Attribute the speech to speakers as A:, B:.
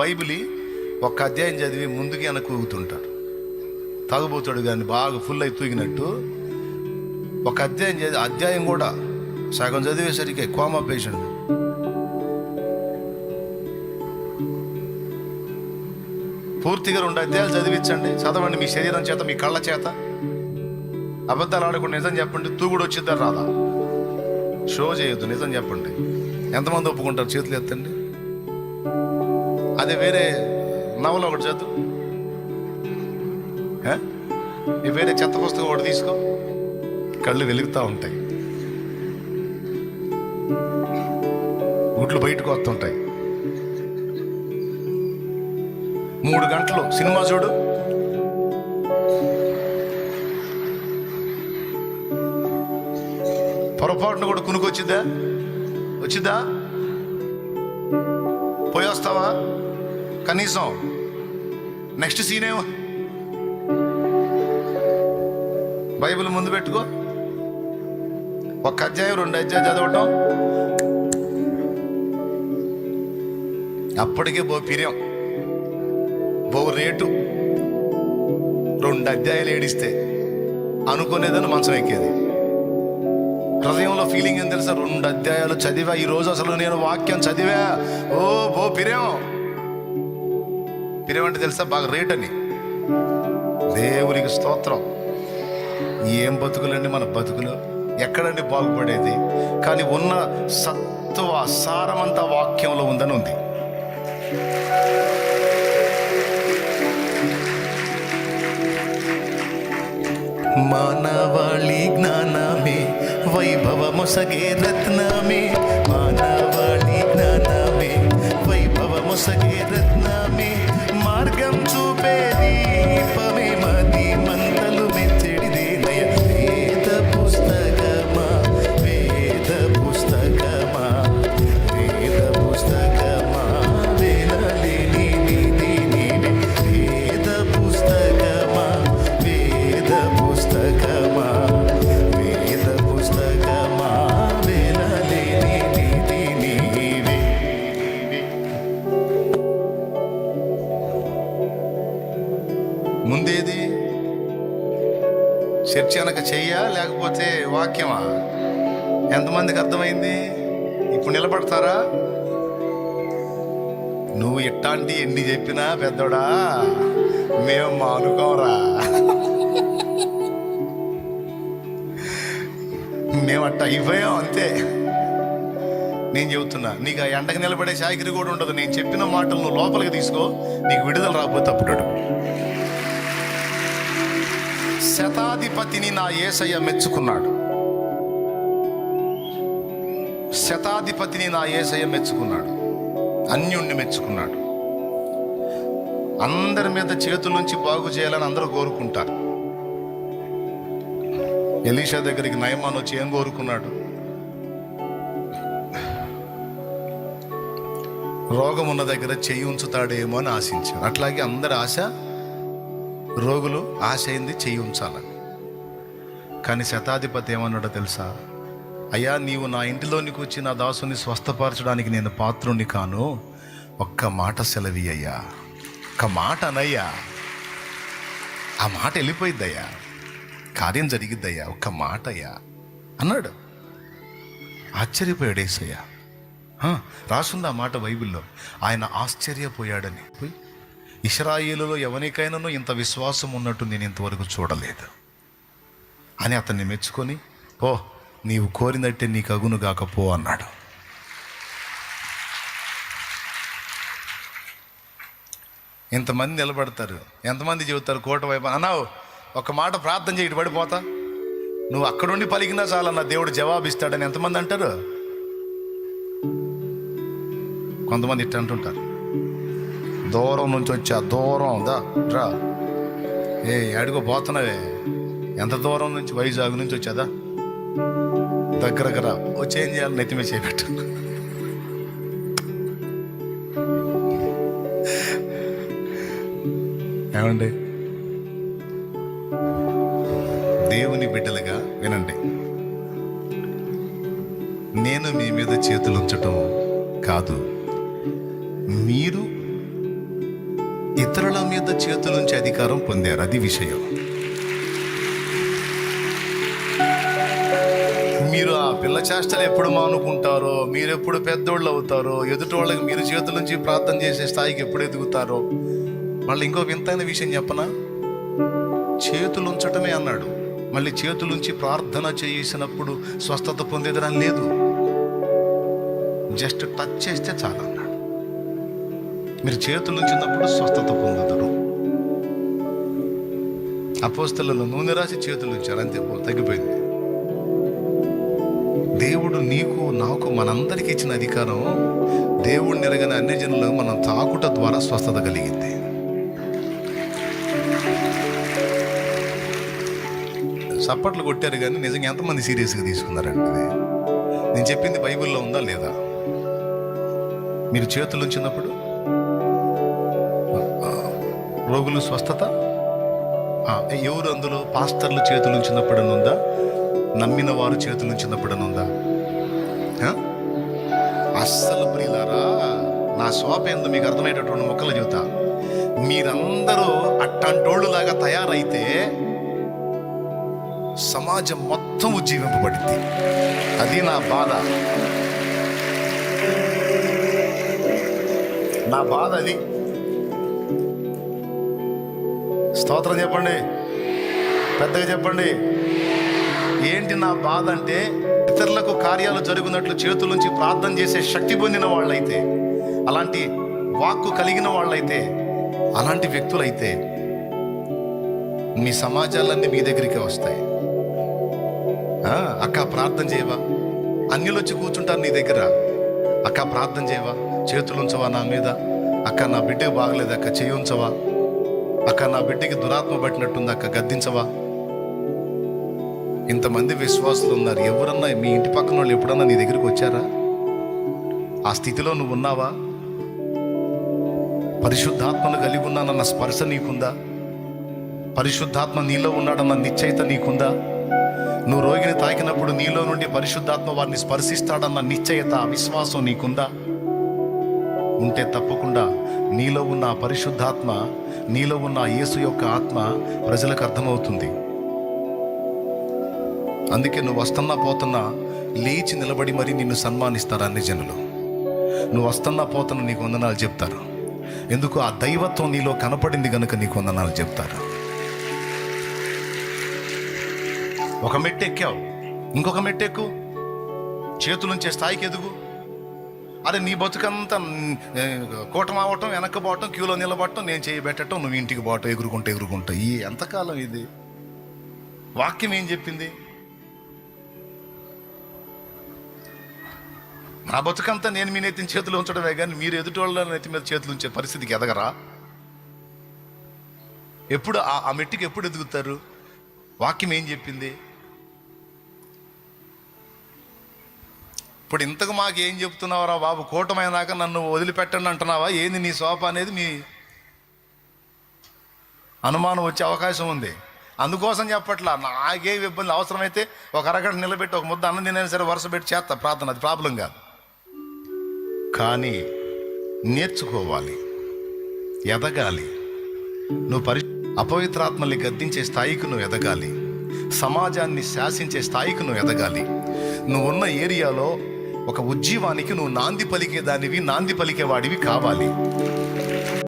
A: Bible ఒక అధ్యాయం చదివి ముందుకి వెనక్కి ఊగుతుంటారు తాగుబోతాడు కానీ బాగా ఫుల్ అయి తూగినట్టు ఒక అధ్యాయం చదివి అధ్యాయం కూడా సగం చదివేసరికి కోమా పేషెంట్ పూర్తిగా రెండు అధ్యాయాలు చదివించండి. చదవండి మీ శరీరం చేత మీ కళ్ళ చేత. అబద్ధాలు ఆడకుండా నిజం చెప్పండి తూగుడు వచ్చిద్దా రాదా? షో చేయొద్దు నిజం చెప్పండి. ఎంతమంది ఒప్పుకుంటారు చేతులు ఎత్తండి? అదే వేరే నవల ఒకటి చదువు వేరే చెత్త పుస్తకం ఒకటి తీసుకో. కళ్ళు వెలుగుతూ ఉంటాయి. గుడ్లు బయటకు వస్తుంటాయి. మూడు గంటలు సినిమా చూడు. పొరపాటున కూడా కునుకు వచ్చిద్దా వచ్చిద్దా పోయి వస్తావా కనీసం నెక్స్ట్ సీన్ ఏమో. బైబిల్ ముందు పెట్టుకో. ఒక అధ్యాయం రెండు అధ్యాయం చదవటం. అప్పటికే బో పిర్యం. బో రేటు. రెండు అధ్యాయాలు ఏడిస్తే అనుకునేదని మనసు ఎక్కేది. హృదయంలో ఫీలింగ్ ఏం తెలుసా? రెండు అధ్యాయాలు చదివా. ఈ రోజు అసలు నేను వాక్యం చదివా? ఓ బో పిర్యం. పిరేం తెలుసా? బాగా రేట్ అని. దేవునికి స్తోత్రం. ఏం బతుకులండి మన బతుకులు? ఎక్కడండి బాగుపడేది? కానీ ఉన్న సత్వ సారమంతా వాక్యంలో ఉందని ఉంది. మానవాళి జ్ఞానమే వైభవమొసగే రత్నమే. మానవాళి జ్ఞానమే వైభవమొసగే ముందేది? చర్చ అనక చెయ్యా లేకపోతే వాక్యమా? ఎంతమందికి అర్థమైంది? ఇప్పుడు నిలబడతారా? నువ్వు ఇట్టాంటి ఎన్ని చెప్పినా పెద్దోడా? మేము మానుకోరా మేము అట్ట అయిపోయాం అంతే. నేను చెబుతున్నా నీకు ఆ ఎండకు నిలబడే చాకిరి కూడా ఉండదు. నేను చెప్పిన మాటలు నువ్వు లోపలికి తీసుకో నీకు విడుదల రాకపోతే అప్పుడు శతాధిపతిని నా ఏసయ్య మెచ్చుకున్నాడు. శతాధిపతిని నా ఏసయ్య మెచ్చుకున్నాడు. అన్యుణ్ణి మెచ్చుకున్నాడు. అందరి మీద చేతుల నుంచి బాగు చేయాలని అందరూ కోరుకుంటారు. ఎలీషా దగ్గరికి నయమాన్ వచ్చి ఏం కోరుకున్నాడు? రోగం ఉన్న దగ్గర చెయ్యి ఉంచుతాడేమో అని ఆశించారు. అట్లాగే అందరి ఆశ రోగులు ఆశ అయింది చెయ్యి ఉంచాలని. కానీ శతాధిపతి ఏమన్నాడో తెలుసా? అయ్యా నీవు నా ఇంటిలోనికి వచ్చి నా దాసుని స్వస్థపరచడానికి నేను పాత్రుని కాను. ఒక్క మాట సెలవి అయ్యా. ఒక్క మాట అనయ్యా. ఆ మాట వెళ్ళిపోయిద్దయ్యా. కార్యం జరిగిద్దయ్యా. ఒక్క మాట అయ్యా. అన్నాడు. ఆశ్చర్యపోయాడు ఏసయ్యా రాసుంది ఆ మాట బైబిల్లో. ఆయన ఆశ్చర్యపోయాడని. పోయి ఇస్రాయిలులో ఎవరికైనానో ఇంత విశ్వాసం ఉన్నట్టు నేను ఇంతవరకు చూడలేదు. అని అతన్ని మెచ్చుకొని ఓ నీవు కోరినట్టే నీకు అగును కాకపో అన్నాడు. ఇంతమంది నిలబడతారు. ఎంతమంది చెబుతారు కోట వైపు అన్నావు ఒక మాట ప్రార్థన చేయి పడిపోతా. నువ్వు అక్కడుండి పలికినా చాలన్న దేవుడు జవాబిస్తాడని ఎంతమంది అంటారు? కొంతమంది ఇట్ట అంటుంటారు దూరం నుంచి వచ్చా దూరం దా రా. ఏ అడుగు పోతున్నావే. ఎంత దూరం నుంచి వైజాగ్ నుంచి వచ్చాదా దగ్గరకు రా. వచ్చి ఏం చేయాలి నెత్తిమే చేపెట్టు. ఏమండి? దేవుని బిడ్డలుగా వినండి. నేను మీ మీద చేతులు ఉంచటం కాదు. మీరు ఇతరుల మీద చేతులుంచి అధికారం పొందారు. అది విషయం. మీరు ఆ పిల్ల చేష్టలు ఎప్పుడు మానుకుంటారో మీరు ఎప్పుడు పెద్దోళ్ళు అవుతారో ఎదుటి వాళ్ళకి మీరు చేతుల నుంచి ప్రార్థన చేసే స్థాయికి ఎప్పుడు ఎదుగుతారో మళ్ళీ ఇంకో వింతైన విషయం చెప్పనా? చేతులు ఉంచటమే అన్నాడు. మళ్ళీ చేతులుంచి ప్రార్థన చేసినప్పుడు స్వస్థత పొందేదనం లేదు. జస్ట్ టచ్ చేస్తే చాలా మీరు చేతులు ఉంచినప్పుడు స్వస్థత పొందుతారు అపోస్తలలో నూనె రాసి చేతులు ఉంచారు అంతే తగ్గిపోయింది. దేవుడు నీకు నాకు మనందరికి ఇచ్చిన అధికారం దేవుడిని ఎరగని అన్ని జనులకు మనం తాకుట ద్వారా స్వస్థత కలిగింది. చప్పట్లు కొట్టారు కానీ నిజంగా ఎంతమంది సీరియస్గా తీసుకున్నారంటే నేను చెప్పింది బైబిల్లో ఉందా లేదా? మీరు చేతులు ఉంచినప్పుడు రోగులు స్వస్థత? ఎవరు అందులో పాస్టర్లు చేతులు ఉంచినప్పుడు ఉందా నమ్మిన వారు చేతులు ఉంచినప్పుడు అస్సలు ప్రియులారా నా శోభ ఎందు మీకు అర్థమయ్యేటటువంటి మొక్కలు చెబుతా. మీరందరూ అట్టంటోళ్ళులాగా తయారైతే సమాజం మొత్తం ఉజ్జీవింపబడింది అది నా బాధ. నా బాధ అది. స్తోత్రం చెప్పండి. పెద్దగా చెప్పండి. ఏంటి నా బాధ అంటే ఇతరులకు కార్యాలు జరుగునట్లు చేతుల నుంచి ప్రార్థన చేసే శక్తి పొందిన వాళ్ళైతే అలాంటి వాక్కు కలిగిన వాళ్ళైతే అలాంటి వ్యక్తులైతే మీ సమాజాలన్నీ మీ దగ్గరికి వస్తాయి. అక్క ప్రార్థన చేయవా? అన్యులు వచ్చి కూర్చుంటారు నీ దగ్గర. అక్క ప్రార్థన చేయవా? చేతులు ఉంచవా నా మీద? అక్క నా బిడ్డ బాగలేదు అక్క చేయి ఉంచవా అక్క నా బిడ్డకి దురాత్మ పట్టినట్టుంది అక్క గద్దించవా? ఇంతమంది విశ్వాసులు ఉన్నారు ఎవరన్నా మీ ఇంటి పక్కన వాళ్ళు ఎప్పుడన్నా నీ దగ్గరికి వచ్చారా? ఆ స్థితిలో నువ్వు ఉన్నావా? పరిశుద్ధాత్మను కలిగి ఉన్నానన్న స్పర్శ నీకుందా? పరిశుద్ధాత్మ నీలో ఉన్నాడన్న నిశ్చయిత నీకుందా? నువ్వు రోగిని తాకినప్పుడు నీలో నుండి పరిశుద్ధాత్మ వారిని స్పర్శిస్తాడన్న నిశ్చయత విశ్వాసం నీకుందా? ఉంటే తప్పకుండా నీలో ఉన్న పరిశుద్ధాత్మ నీలో ఉన్న యేసు యొక్క ఆత్మ ప్రజలకు అర్థమవుతుంది. అందుకే నువ్వు వస్తున్నా పోతున్నా లేచి నిలబడి మరీ నిన్ను సన్మానిస్తారు అన్ని జనులు? నువ్వు వస్తున్నా పోతున్నా నీకు వందనాలు చెప్తారు. ఎందుకు ఆ దైవత్వం నీలో కనపడింది కనుక నీకు వందనాలు చెప్తారు. ఒక మెట్టు ఎక్కావు. ఇంకొక మెట్టు ఎక్కు. చేతులుంచే స్థాయికి ఎదుగు. అరే నీ బతుకంతా మ్, ఏ, కూటమావటం వెనక్కపోవటం క్యూలో నిలబడటం నేను చేయబెట్టడం నువ్వు ఇంటికి పోవటం ఎగురుకుంటా ఎగురుకుంటా. ఈ ఎంతకాలం ఇది? వాక్యం ఏం చెప్పింది? నా బతుకంతా నేను మీ నెత్తిన చేతులు ఉంచడమే కానీ మీరు ఎదుటి వాళ్ళ నెత్తి మీద చేతులు ఉంచే పరిస్థితికి ఎదగరా? ఎప్పుడు ఆ- ఆ మెట్టుకి ఎప్పుడు ఎదుగుతారు? వాక్యం ఏం చెప్పింది? ఇప్పుడు ఇంతకు మాకు ఏం చెప్తున్నావురా బాబు? కూటమైనాక నన్ను వదిలిపెట్టండి అంటున్నావా? ఏంది నీ శోభ అనేది మీ అనుమానం వచ్చే అవకాశం ఉంది. అందుకోసం చెప్పట్లా. నాకే ఇబ్బంది అవసరమైతే ఒక అరగంట నిలబెట్టి ఒక ముద్ద అన్నం తినైనా సరే వరుస పెట్టి చేస్తా. ప్రార్థన అది ప్రాబ్లం కాదు. కానీ నేర్చుకోవాలి. ఎదగాలి. నువ్వు పరి అపవిత్రాత్మల్ని గద్దించే స్థాయికి నువ్వు ఎదగాలి. సమాజాన్ని శాసించే స్థాయికి నువ్వు ఎదగాలి. నువ్వు ఉన్న ఏరియాలో ఒక ఉజ్జీవానికి నువ్వు నాంది పలికే దానివి నాంది పలికేవాడివి కావాలి.